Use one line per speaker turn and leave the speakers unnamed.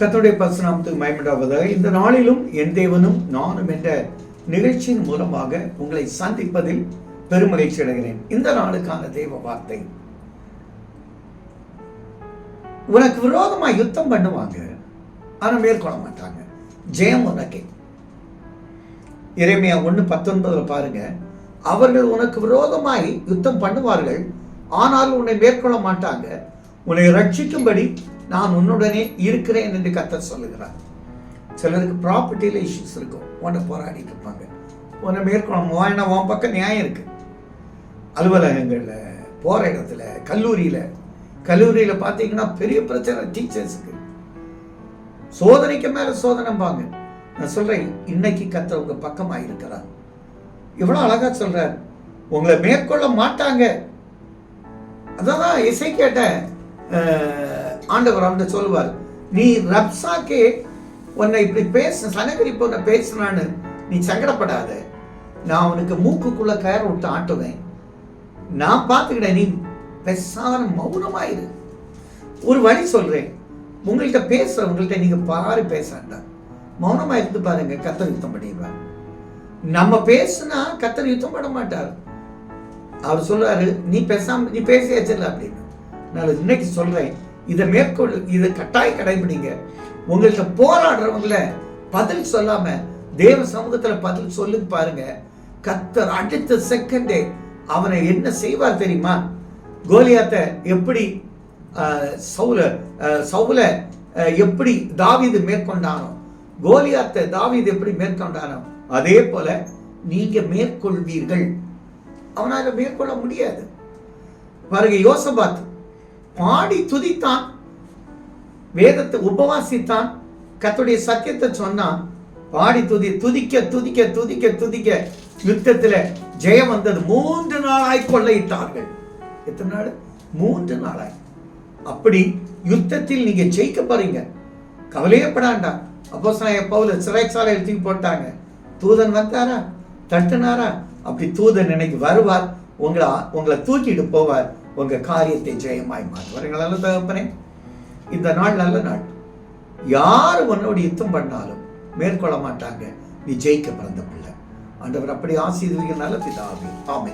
கத்துடைய பசுநாமத்துக்கு மயமண்டாவதாக இந்த நாளிலும் என் தேவனும் நானும் என்ற நிகழ்ச்சியின் மூலமாக உங்களை சந்திப்பதில் பெருமகிழ்ச்சி அடைகிறேன். இந்த நாளுக்கான தேவ வார்த்தை. உனக்கு விரோதமாக யுத்தம் பண்ணுவாங்க. ஆனால் மேற்கொள்ள மாட்டாங்க. ஜெயம் உனக்கே. இறைமையா ஒன்று பத்தொன்பதுல பாருங்க. அவர்கள் உனக்கு விரோதமாய் யுத்தம் பண்ணுவார்கள். ஆனால் உன்னை மேற்கொள்ள மாட்டாங்க. உன்னை ரட்சிக்கும்படி நான் உன்னுடனே இருக்கிறேன் என்று கத்தர் சொல்லுகிறார். சிலருக்கு ப்ராப்பர்ட்டியில் இஷ்யூஸ் இருக்கும். உன்னை போராடிட்டு இருப்பாங்க. உன்னை மேற்கொள்ள ஏன்னா உன் பக்கம் நியாயம் இருக்கு. அலுவலகங்களில் போகிற இடத்துல கல்லூரியில் கல்லூரியில் பார்த்தீங்கன்னா பெரிய பிரச்சனை டீச்சர்ஸுக்கு சோதனைக்கு மேலே சோதனைம்பாங்க. நான் சொல்கிறேன் இன்னைக்கு கத்தர் உங்கள் பக்கமாக இருக்கிறார். இவ்வளோ அழகாக சொல்கிறார் உங்களை மேற்கொள்ள மாட்டாங்க. அதான் இசை கேட்ட ஆண்டவர் அவன்கிட்ட சொல்லுவார் நீ ரப்சாக்கே உன்னை இப்படி பேச சனகரிப்பு உன்னை பேசுனான்னு நீ சங்கடப்படாத. நான் உனக்கு மூக்குக்குள்ள கயர் விட்டு ஆட்டுவேன். நான் பார்த்துக்கிட்டேன் நீ பெசான மௌனமாயிரு. ஒரு வழி சொல்றேன். உங்கள்கிட்ட பேசுற உங்கள்கிட்ட நீங்க பாரு பேசாண்டா மௌனமா இருந்து பாருங்க கத்தர் யுத்தம் பண்ணிடுவார். நம்ம பேசுனா கத்தர் யுத்தம் பண்ண மாட்டார். அவர் சொல்றாரு நீ பேசாம நீ பேசியாச்சில்ல அப்படின்னு. நான் இன்னைக்கு சொல்றேன் இதை மேற்கொள் இதை கட்டாய கடைபிடிங்க. உங்கள்கிட்ட போராடுறவங்கள பதில் சொல்லாம தேவ சமூகத்துல பதில் சொல்லு பாருங்க. கத்தர் அடுத்த செகண்டே அவனை என்ன செய்வார் தெரியுமா? கோலியாத்த எப்படி சவுல சவுல எப்படி தாவிது மேற்கொண்டானோ கோலியாத்தை தாவிது எப்படி மேற்கொண்டானோ அதே போல நீங்க மேற்கொள்வீர்கள். அவனால மேற்கொள்ள முடியாது. பாருங்க யோசபாத் பாடி துதித்தான். வேதத்தை உபவாசித்தான். கத்துடைய சத்தியத்தை சொன்னான். பாடி துதி துதிக்க துதிக்க துதிக்க துதிக்க யுத்தத்துல ஜெயம் வந்தது. மூன்று நாளாய் கொள்ளையிட்டார்கள். எத்தனை நாள்? மூன்று நாளாய். அப்படி யுத்தத்தில் நீங்க ஜெயிக்க போறீங்க. கவலையப்படாண்டா. அப்போ பவுல சிறைச்சாலையில் தூக்கி போட்டாங்க. தூதன் வந்தாரா? தட்டுனாரா? அப்படி தூதன் இன்னைக்கு வருவார். உங்களை உங்களை தூக்கிட்டு போவார். உங்க காரியத்தை ஜெயமாய் மாற்றுவார். நல்ல தகப்பனே இந்த நாள் நல்ல நாள். யார் உன்னோட யுத்தம் பண்ணாலும் மேற்கொள்ள மாட்டாங்க. நீ ஜெயிக்க பிறந்த பிள்ளை. ஆண்டவர் அப்படி ஆசீர்வதிக்க நல்ல பிதாவே. ஆமை